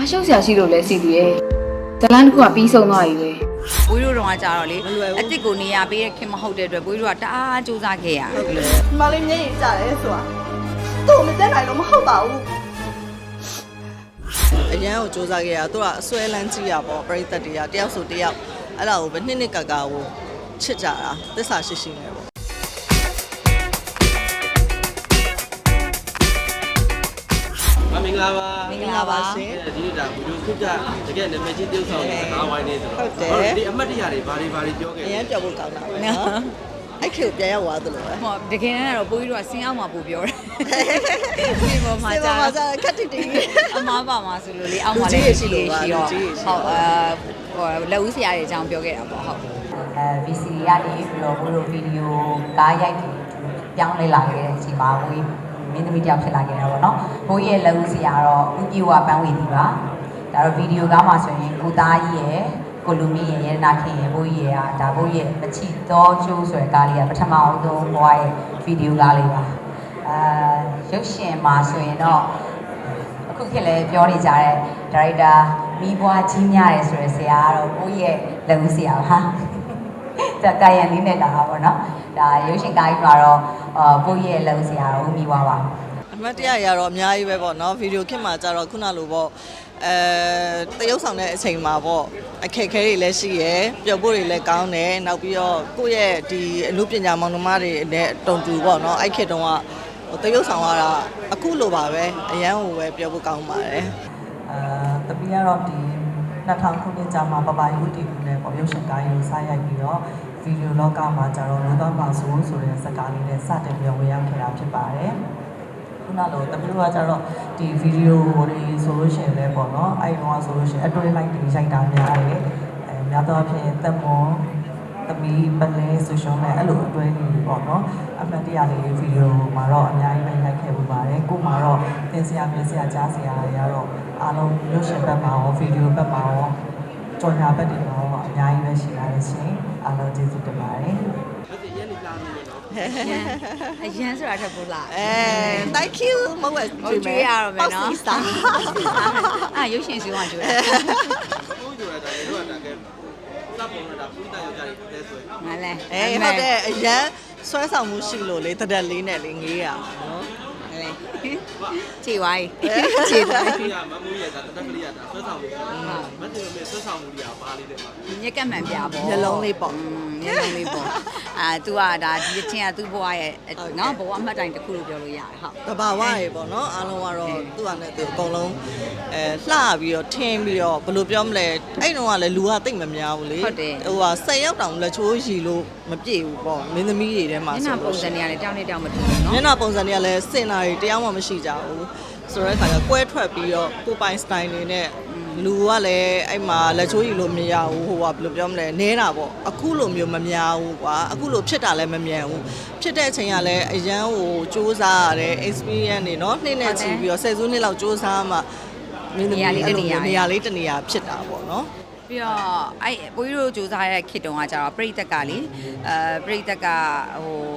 ဘာရှောက်ဆရာရှိလို့လဲစီသူရဲ့ဇလန်းတစ်ခုကပြီးဆုံးသွားပြီပဲဘွေးတို့တော့ကကြတော့လေအစ်စ်ကိုနေရပေးတဲ့ခင်မဟုတ်တဲ့အတွက်ဘွေးတို့ကတအားစူးစမ်းခဲ့ရဟုတ်ကဲ့ဒီမလေးမျက်ရည်ကျတယ်ဆိုတာသူ့ကိုမတက်နိုင်လို့မဟုတ်ပါဘူးအရန်ကိုစူးစမ်းခဲ့ရသူကအစွဲလန်းကြည့်ရပေါ့ပရိသတ်တွေကတယောက်ဆိုတယောက်အဲ့ဒါကိုပဲနှစ်နှစ်ကကကိုချစ်ကြတာသစ္စာရှိရှိနေ မမင်္ဂလာပါမင်္ဂလာပါရှင်ဒီနေ့ဒါဘူဒိုခုကတကယ်နာမည်ကြီး tiêu ဆောင်တဲ့ကားဝိုင်းနေဆိုတော့ဟုတ်တယ် ဒီအမတ်တရတွေဘာတွေဘာတွေပြောခဲ့အရန်ပြောဖို့ကောင်းတာပဲနော်အဲ့ခေတ်ကိုပြန်ရောက်သွားသလိုပဲဟောတကယ်တမ်းကတော့ဘွေးတို့ကဆင်းအောင်မှာပို့ပြောတယ်ဒီပေါ်မှာစေကြာပါမှာစားခက်တိတိအမားပါမှာဆိုလို့လေအောက်မှာလည်းလူကြီးတွေရှိရှိလို့ပါတော့လူကြီးတွေရှိဟုတ်အာဟိုလက်ဦးဆရာတွေအကြောင်းပြောခဲ့တာပေါ့ဟုတ် အဲ VC ကနေပြီးတော့ဘိုးတို့ဗီဒီယိုကားရိုက်ပြီးပြောင်းလဲလာခဲ့တဲ့အချိန်မှာဘိုးကြီး မင်းသမီးတယောက်ဖြစ်လာခဲ့တာပေါ့နော်ဘိုးကြီးရဲ့လက်ဦးစီကတော့ဥပြေဝပန်းဝေတီပါဒါတော့ဗီဒီယိုကားမှာဆိုရင်ကိုသားကြီးရဲ့ကိုလူမီရဲ့ရတနာခင်ရဲ့ဘိုးကြီးရဲ့ဒါဘိုးကြီးရဲ့မချီတော့ချိုးဆိုတဲ့ကားလေးကပထမအောင်ဆုံးဘွားရဲ့ဗီဒီယိုကားလေးပါအာရုပ်ရှင်မှာဆိုရင်တော့အခုခေတ်လည်းပြောနေကြတဲ့ဒါရိုက်တာမိဘွားကြီးများတယ်ဆိုရယ်ဆရာကတော့ကိုယ့်ရဲ့လက်ဦးဆရာပါ ဒါကာယံလေးနဲ့လာတာပေါ့နော်ဒါရုပ်ရှင်ကားကြီးမှာတော့အာကိုယ့်ရဲ့လက်ဦးဆရာတော့မိဘွားပါအမတ်တရရတော့အများကြီးပဲပေါ့နော်ဗီဒီယိုခင်မှာကြတော့ခုနလိုပေါ့အဲတရုပ်ဆောင်တဲ့အချိန်မှာပေါ့အခက်အခဲတွေလည်းရှိရယ်ပျော်ဖို့တွေလည်းကောင်းတယ်နောက်ပြီးတော့ကိုယ့်ရဲ့ဒီအမှုပညာမောင်နှမတွေနဲ့တုံတူပေါ့နော်အဲ့ခေတ်တုန်းကဟိုတရုပ်ဆောင်ရတာအခုလိုပါပဲအရန်ဟိုပဲပြောဖို့ကောင်းပါတယ်အဲတပီကတော့ဒီ2000ခုနှစ်ကြာမှာပပယုတီကူနဲ့ပေါ့ရုပ်ရှင်ကားကြီးကိုစရိုက်ပြီးတော့ဗီ ဒီယိုလောကမှာကျတော့လောသောပါဆိုဆိုတဲ့စကားလေးနဲ့စတင်ပြီးဝင်ရောက်ခဲ့တာဖြစ်ပါတယ်ခုနလိုတပီကကျတော့ဒီဗီဒီယိုတွေဆိုလို့ရှိရင်လည်းပေါ့နော်အဲ့ဒီတော့ဆိုလို့ရှိရင်အတွဲလိုက်တွေရိုက်တာများတယ်အဲများသောအားဖြင့်တက်မွန်သမီးပလဲဆိုရှုံးနဲ့အဲ့လိုအတွဲလေးတွေပေါ့နော်အမှတ်တရလေးဗီဒီယိုမှာတော့အများကြီးပဲရိုက်ခဲ့ပူပါတယ်ကို့မှာတော့သင်စရာမြင်စရာကြားစရာတွေကတော့အားလုံးရုပ်ရှင်ဘက်မှာရောဗီဒီယိုဘက်မှာရောကြော်ညာဘက်တွေမှာရော အများကြီးပဲရှိပါတယ်ရှင်အားလုံးကျေးဇူးတင်ပါတယ်ဟုတ်တယ်ရန်နေလာနေတယ်နော်အရန်ဆိုတာထပ်ပို့လာအဲ thank you မဟုတ်ဟုတ်ကျွေးရတော့မယ်နော်ပေါ့စီစတာအာရုပ်ရှင်စီဝါကျွေးဘိုးကျော်ရတာလည်းတော့တာကဲစပ်ပေါ်လာတာပူတာယောက်ျားတွေတဲဆွဲငါလဲအေးဟုတ်တယ်အရန်ဆွဲဆောင်မှုရှိလို့လေတရက်လေးနဲ့လေငေးရအောင်နော်လဲ ခြေဝိုင်းခြေသွားဒီကမမူးရတာတတက်ကလေးရတာဆွဲဆောင်မှုမတ်တင်မဲ့ဆွဲဆောင်မှုတွေကဘာလေးလဲပါညက်ကမှန်ပြပေါ့မျက်လုံးလေးပေါ့ညလုံးလေးပေါ့ အာ तू ကဒါဒီချင်းကသူ့ဘဝရဲ့နော်ဘဝအမှတ်တိုင်းတစ်ခုလို့ပြောလို့ရတယ်ဟုတ်တဘာဝရေပေါ့နော်အားလုံးကတော့သူ့ဟာနဲ့သူအကုန်လုံးအဲလှပြီးတော့ထင်းပြီးတော့ဘယ်လိုပြောမလဲအဲ့တုန်းကလည်းလူကတိတ်မများဘူးလေဟိုဟာ10ရောက်တောင်လက်ချိုးရီလို့မပြည့်ဘူးပေါ့မင်းသမီးတွေထဲမှာမျက်နှာဆိုပုံလို့စံရှိရင်တွေကလည်းတောင်းနေတောင်းမတူဘူးမျနော်က်နှာပုံစံတွေကလည်းစင်လာတွေတရားမှမရှိကြဘူးဆိုတော့အခါကျကွဲထွက်ပြီးတော့ကိုယ်ပိုင် style တွေနဲ့ လူကလည်းအဲ့မှာလက်ချိုးရီလို့မရဘူးဟိုကဘယ်လိုပြောမလဲနဲတာပေါ့အခုလိုမျိုးမများဘူးကွာအခုလိုဖြစ်တာလည်းမမြန်ဘူးဖြစ်တဲ့အချိန်ကလည်းအရန်ဟိုစူးစမ်းရတယ် experience တွေเนาะနှစ်နဲ့ချီပြီးတော့ဆယ်စုနှစ်လောက်စူးစမ်းမှမင်းသမီးအဲ့လိုမျိုးနေရာလေးတစ်နေရာဖြစ်တာပေါ့เนาะ ပြီးတော့အဲ့ဘိုးကြီးတို့စူးစမ်းရတဲ့ခေတ်တုန်းကကျတော့ပြိတက်ကလေအဲပြိတက်ကဟိုအ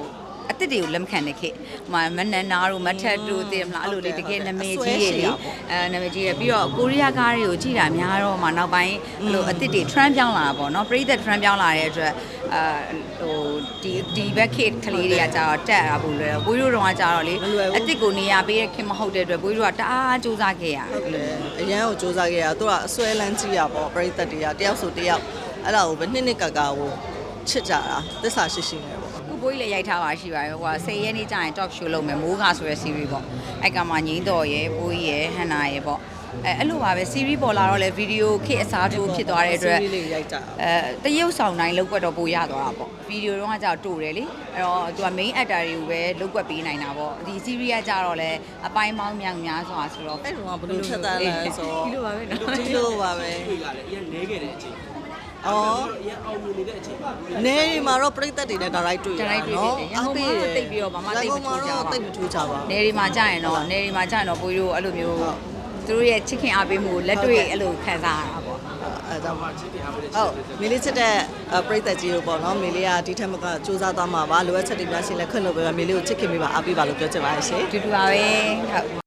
တစ်တွေကိုလက်မခံတဲ့ခေတ်ဟိုမနန္နာတို့မထက်တို့တည်မလားအဲ့လိုလေတကယ်နာမည်ကြီးရလေအဲနာမည်ကြီးရပြီးတော့ကိုရီးယားကားတွေကိုကြည့်တာများတော့မှနောက်ပိုင်းအဲ့လိုအတစ်တွေ trend ပြောင်းလာတာပေါ့နော်ပြိတက် trend ပြောင်းလာတဲ့အတွက်အဲဟိုဒီဒီဘက်ခေတ်ကလေးတွေကကျတော့တက်ရဖို့လွယ်ဘိုးကြီးတို့တော့ကျတော့လေအတစ်ကိုနေရပေးတဲ့ခင်မဟုတ်တဲ့အတွက်ဘိုးကြီးတို့ကတအားစူးစမ်းခဲ့ရဟုတ်တယ်အရန်ကိုစူးစမ်းခဲ့ရသူကအစွဲလန်းကြည့်ရပေါ့ပရိသတ်တွေကတယောက်ဆိုတယောက်အဲ့ဒါကိုပဲနှစ်နှစ်ကကကိုချစ်ကြတာသစ္စာရှိရှိနေ ပေါ့ခုဘိုးကြီးလည်းရိုက်ထားပါရှိပါတယ်ဟိုက10ရက်နေ့ကျရင် talk show လုပ်မယ်မိုးကဆိုတဲ့ series ပေါ့အဲ့ကမှငိမ့်တော်ရယ်ဘိုးကြီးရယ်ဟန်နာရယ်ပေါ့အဲအဲ့လိုပါပဲ series ပေါ်လာတော့လေဗီဒီယိုခစ်အစားထိုးဖြစ်သွားတဲ့အတွက်စီးလေးရိုက်ကြအဲတရုပ်ဆောင်တိုင်းလောက်ွက်တော့ပိုရသွားတာပေါ့ဗီဒီယိုတော့ကကြောက်တိုတယ်လေအဲ့တော့သူက main actor တွေကိုပဲလောက်ွက်ပေးနိုင်တာပေါ့ဒီ series ကကြတော့လေအပိုင်းပေါင်းများများစွာဆိုတော့အဲ့တော့ကဘယ်လိုဖြတ်သန်းလဲဆိုတော့ဒီလိုပါပဲနော်ဒီလိုပါပဲတွေ့ကလည်းအရင်နေခဲ့တဲ့အချိန် အော်အရင်အောင်မြင်နေတဲ့အချိန်နေဒီမှာတော့ပြိသက်တွေနဲ့ဒါရိုက်တွေ့ဒါရိုက်တွေ့တယ်ရန်ကုန်မှာတော့တိတ်ပြီးတော့ဘာမှတိတ်မထူးကြပါဘူးတိတ်မထူးကြပါဘူးနေဒီမှာကြာရင်တော့နေဒီမှာကြာရင်တော့ဘိုးကြီးတို့အဲ့လိုမျိုးသူတို့ရဲ့ချစ်ခင်အားပေးမှုကိုလက်တွေ့အဲ့လိုခံစားရတာပေါ့အဲဒါမှာချစ်တင်အားပေးတဲ့ဟုတ်မေလေးချစ်တဲ့ပြိသက်ကြီးကိုပေါ့နော်မေလေးကဒီထက်မကစူးစမ်းသွားမှာပါလိုအပ်ချက်တွေများရှင်လဲခွင့်လို့ပဲမေလေးကိုချစ်ခင်ပေးပါအားပေးပါလို့ပြောချင်ပါတယ်ရှင်တူတူပါပဲဟုတ်